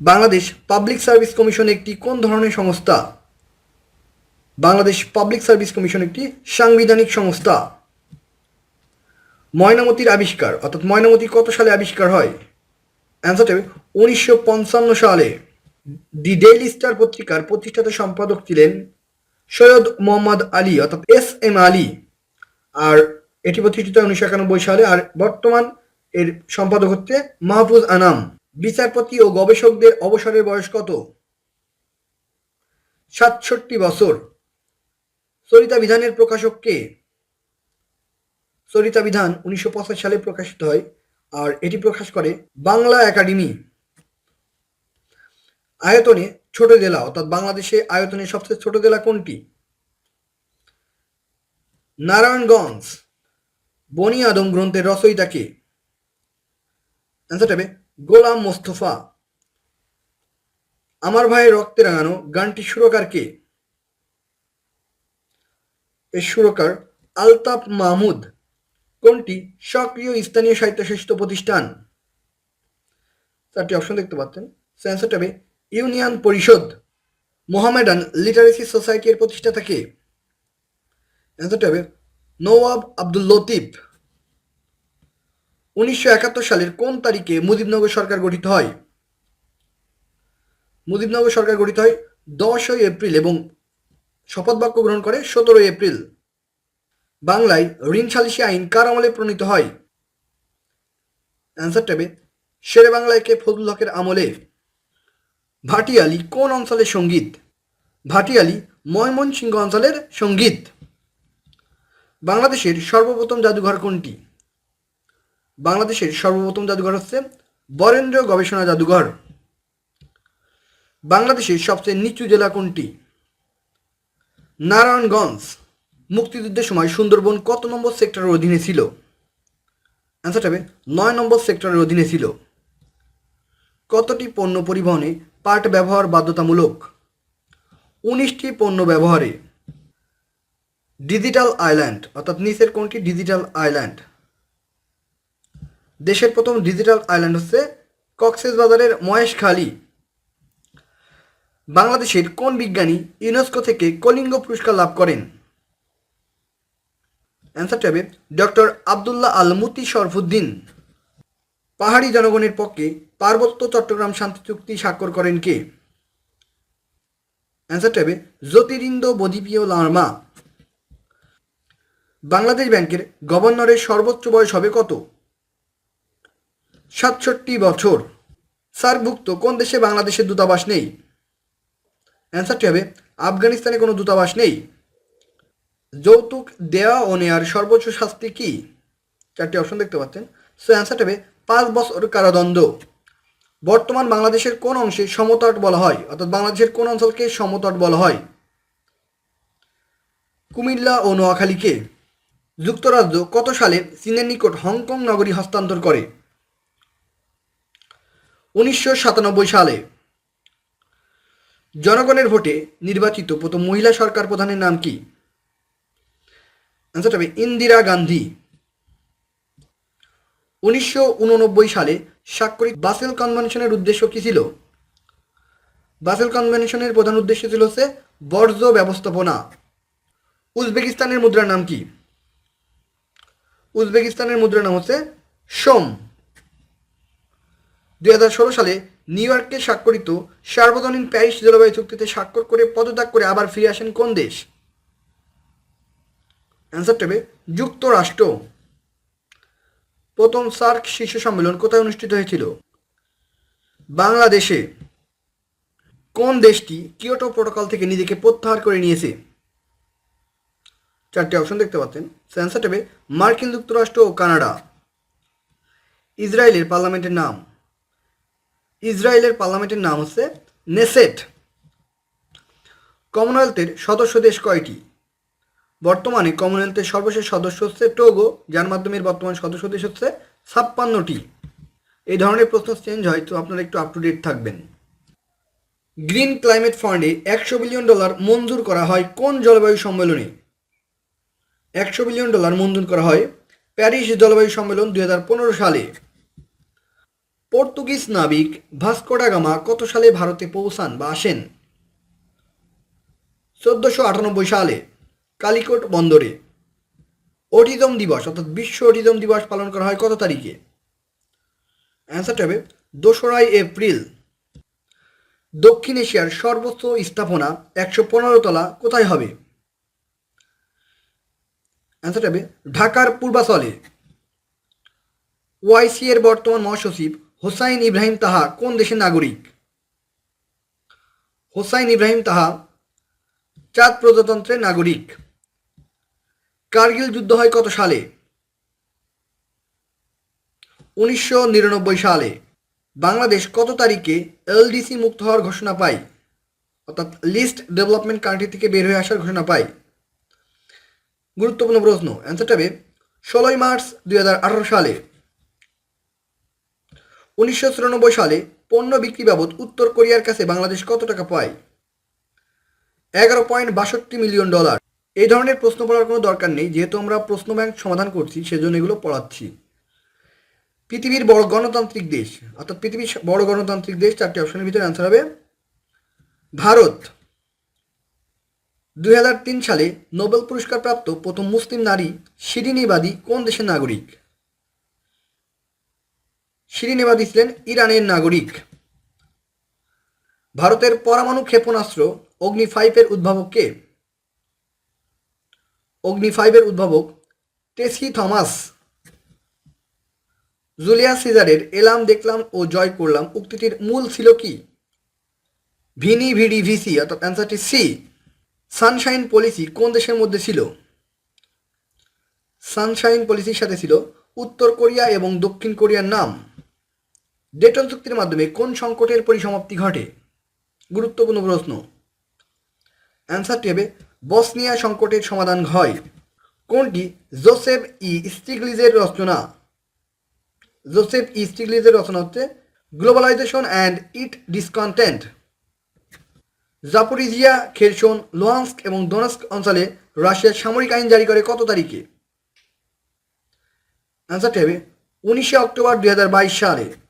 Bangladesh public service commission একটি কোন ধরনের সংস্থা? বাংলাদেশ পাবলিক সার্ভিস কমিশন একটি সাংবিধানিক সংস্থা। ময়নামতির আবিষ্কার, অর্থাৎ ময়নামতি কত সালে আবিষ্কার হয়? অ্যান্সারটা উনিশশো পঞ্চান্ন সালে। দি ডেইলি স্টার পত্রিকার প্রতিষ্ঠাতা সম্পাদক ছিলেন সৈয়দ মোহাম্মদ আলী, অর্থাৎ এস এম আলী। আর এটি প্রতিষ্ঠিত উনিশশো একানব্বই সালে, আর বর্তমান এর সম্পাদক হচ্ছে মাহফুজ আনাম। বিচারপতি ও গবেষকদের অবসরের বয়স কত? সাতষট্টি বছর। সরিতা বিধানের প্রকাশক কে? সরিতা বিধান উনিশশো সালে প্রকাশিত হয় আর এটি প্রকাশ করে বাংলা একাডেমি। আয়তনে ছোট জেলা, অর্থাৎ বাংলাদেশে আয়তনে সবচেয়ে ছোট জেলা কোনটি? নারায়ণগঞ্জ। বনি আদম গ্রন্থের রচয়িতা কে? অ্যান্সারটা হবে গোলাম মোস্তফা। আমার ভাইয়ের রক্তে রাঙানো গানটি সুরকার কে? এর সুরকার আলতাফ মাহমুদ। কোনটি? সক্রিয় স্থানীয় সাহিত্যশ্রেষ্ঠ প্রতিষ্ঠান। চারটি অপশন দেখতে পাচ্ছেন। অ্যান্সারটা হবে ইউনিয়ন পরিষদ, মোহামেডান লিটারেসি সোসাইটির প্রতিষ্ঠাতা কে? অ্যান্সারটা হবে নওয়াব আব্দুল লতিফ। উনিশশো একাত্তর সালের কোন তারিখে মুজিবনগর সরকার গঠিত হয়? মুজিবনগর সরকার গঠিত হয় দশই এপ্রিল এবং শপথ বাক্য গ্রহণ করে সতেরোই এপ্রিল। বাংলায় ঋণ সালিসি আইন কার আমলে প্রণীত হয়? অ্যান্সার টাবে শেরে বাংলায় কে ফজলুল হকের আমলে? ভাটিয়ালি কোন অঞ্চলের সংগীত? ভাটিয়ালি ময়মনসিংহ অঞ্চলের সংগীত। বাংলাদেশের সর্বপ্রথম জাদুঘর কোনটি? বাংলাদেশের সর্বপ্রথম জাদুঘর হচ্ছে বরেন্দ্র গবেষণা জাদুঘর। বাংলাদেশের সবচেয়ে নিচু জেলা কোনটি? নারায়ণগঞ্জ। মুক্তিযুদ্ধের সময় সুন্দরবন কত নম্বর সেক্টরের অধীনে ছিল? অ্যান্সারটা হবে, নয় নম্বর সেক্টরের অধীনে ছিল। কতটি পণ্য পরিবহনে পাট ব্যবহার বাধ্যতামূলক? উনিশটি পণ্য ব্যবহারে। ডিজিটাল আইল্যান্ড, অর্থাৎ নিচের কোনটি? Digital island. দেশের প্রথম ডিজিটাল আইল্যান্ড হচ্ছে বাজারের মহেশখালী। বাংলাদেশের কোন বিজ্ঞানী ইউনেস্কো থেকে কলিঙ্গ পুরস্কার লাভ করেন? অ্যান্সারটা হবে ডক্টর আবদুল্লাহ আল মুতি শরফুদ্দিন। পাহাড়ি জনগণের পক্ষে পার্বত্য চট্টগ্রাম শান্তি চুক্তি স্বাক্ষর করেন কে? অ্যান্সারটা হবে জ্যোতিরিন্দ বদিপীয় লার্মা। বাংলাদেশ ব্যাংকের গভর্নরের সর্বোচ্চ বয়স হবে কত? সাতষট্টি বছর। সার্কভুক্ত কোন দেশে বাংলাদেশের দূতাবাস নেই? অ্যান্সারটি হবে, আফগানিস্তানে কোনো দূতাবাস নেই। যৌতুক দেওয়া ও নেওয়ার সর্বোচ্চ শাস্তি কি? চারটি অপশন দেখতে পাচ্ছেন। সো অ্যান্সারটা হবে, পাঁচ বছর কারাদণ্ড। বর্তমান বাংলাদেশের কোন অংশে সমতট বলা হয়? অর্থাৎ বাংলাদেশের কোন অঞ্চলকে সমতট বলা হয়? কুমিল্লা ও নোয়াখালীকে। যুক্তরাজ্য কত সালে চীনের নিকট হংকং নগরী হস্তান্তর করে? উনিশশো সাতানব্বই সালে জনগণের ভোটে নির্বাচিত প্রথম মহিলা সরকার প্রধানের নাম কি? অ্যান্সারটা হবে ইন্দিরা গান্ধী। উনিশশো উননব্বই সালে স্বাক্ষরিত বাসেল কনভেনশনের উদ্দেশ্য কী ছিল? বাসেল কনভেনশনের প্রধান উদ্দেশ্য ছিল হচ্ছে বর্জ্য ব্যবস্থাপনা। উজবেকিস্তানের মুদ্রার নাম কি? উজবেকিস্তানের মুদ্রার নাম হচ্ছে সোম। দুই হাজার ষোলো সালে নিউ ইয়র্কে স্বাক্ষরিত সার্বজনীন প্যারিস জলবায়ু চুক্তিতে স্বাক্ষর করে পদত্যাগ করে আবার ফিরে আসেন কোন দেশ? অ্যান্সারটা হবে যুক্তরাষ্ট্র। প্রথম সার্ক শীর্ষ সম্মেলন কোথায় অনুষ্ঠিত হয়েছিল? বাংলাদেশে। কোন দেশটি কিয়োটো প্রোটোকল থেকে নিজেকে প্রত্যাহার করে নিয়েছে? চারটি অপশন দেখতে পাচ্ছেন। অ্যান্সারটা হবে মার্কিন যুক্তরাষ্ট্র ও কানাডা। ইসরায়েলের পার্লামেন্টের নাম। ইসরায়েলের পার্লামেন্টের নাম হচ্ছে নেসেট। কমনওয়েলথের সদস্য দেশ কয়টি? বর্তমানে কমনওয়েলথের সর্বশেষ সদস্য হচ্ছে টোগো, যার মাধ্যমে বর্তমান সদস্য দেশ হচ্ছে ছাপ্পান্নটি। এই ধরনের প্রশ্ন চেঞ্জ হয়, তো আপনারা একটু আপ টু ডেট থাকবেন। গ্রিন ক্লাইমেট ফান্ডে একশো বিলিয়ন ডলার মঞ্জুর করা হয় কোন জলবায়ু সম্মেলনে? একশো বিলিয়ন ডলার মঞ্জুর করা হয় প্যারিস জলবায়ু সম্মেলন দুই হাজার পনেরো সালে। পর্তুগিজ নাবিক ভাস্কোডা গামা কত সালে ভারতে পৌঁছান বা আসেন? চোদ্দশো আটানব্বই সালে কালিকট বন্দরে। অটিজম দিবস, অর্থাৎ বিশ্ব অটিজম দিবস পালন করা হয় কত তারিখে? অ্যান্সারটা হবে দোসরাই এপ্রিল। দক্ষিণ এশিয়ার সর্বোচ্চ স্থাপনা একশো পনেরো তলা, কোথায় হবে? অ্যান্সারটা হবে ঢাকার পূর্বাচলে। ওয়াইসি এর বর্তমান মহাসচিব হোসাইন ইব্রাহিম তাহা কোন দেশের নাগরিক? হোসাইন ইব্রাহিম তাহা চাঁদ প্রজাতন্ত্রের নাগরিক। কার্গিল যুদ্ধ হয় কত সালে? উনিশশো নিরানব্বই সালে। বাংলাদেশ কত তারিখে এলডিসি মুক্ত হওয়ার ঘোষণা পায়? অর্থাৎ লিস্ট ডেভেলপমেন্ট কান্ট্রি থেকে বের হয়ে আসার ঘোষণা পায়। গুরুত্বপূর্ণ প্রশ্ন, অ্যান্সারটা হবে ষোলোই মার্চ দুই হাজার আঠারো সালে। উনিশশো চুরানব্বই সালে পণ্য বিক্রি বাবদ উত্তর কোরিয়ার কাছে বাংলাদেশ কত টাকা পায়? এগারো পয়েন্ট বাষট্টি মিলিয়ন ডলার। এই ধরনের প্রশ্ন পড়ার কোনো দরকার নেই, যেহেতু আমরা প্রশ্ন ব্যাংক সমাধান করছি, সেজন্য এগুলো পড়াচ্ছি। পৃথিবীর বড় গণতান্ত্রিক দেশ, অর্থাৎ পৃথিবীর বড় গণতান্ত্রিক দেশ, চারটি অপশনের ভিতরে অ্যান্সার হবে ভারত। দুই হাজার তিন সালে নোবেল পুরস্কার প্রাপ্ত প্রথম মুসলিম নারী শিরিনিবাদী কোন দেশের নাগরিক? শিরিনিবাদী ছিলেন ইরানের নাগরিক। ভারতের পরমাণু ক্ষেপণাস্ত্র অগ্নি ফাইভের উদ্ভাবক কে অগ্নি ফাইভের উদ্ভাবক টেসি থমাস। জুলিয়াস সিজারের এলাম দেখলাম ও জয় করলাম উক্তিটির মূল ছিল কি? ভিনি ভিডি ভিসি অর্থাৎ অ্যান্সারটি সি। সানশাইন পলিসি কোন দেশের মধ্যে ছিল? সানশাইন পলিসির সাথে ছিল উত্তর কোরিয়া এবং দক্ষিণ কোরিয়ার নাম। ডেটন চুক্তির মাধ্যমে কোন সংকটের পরিসমাপ্তি ঘটে? গুরুত্বপূর্ণ প্রশ্ন। অ্যান্সারটি হবে, বসনিয়া সংকটের সমাধান হয়। কোনটি? জোসেফ ই স্টিগলিজের রচনা। জোসেফ ই স্টিগলিজের রচনা হচ্ছে, globalization and it discontent. Zaporizhzhia Kherson Luhansk এবং দোনাস্ক অঞ্চলে রাশিয়ার সামরিক আইন জারি করে কত তারিখে? অ্যান্সারটি হবে, উনিশে অক্টোবর দুই হাজার বাইশ সালে।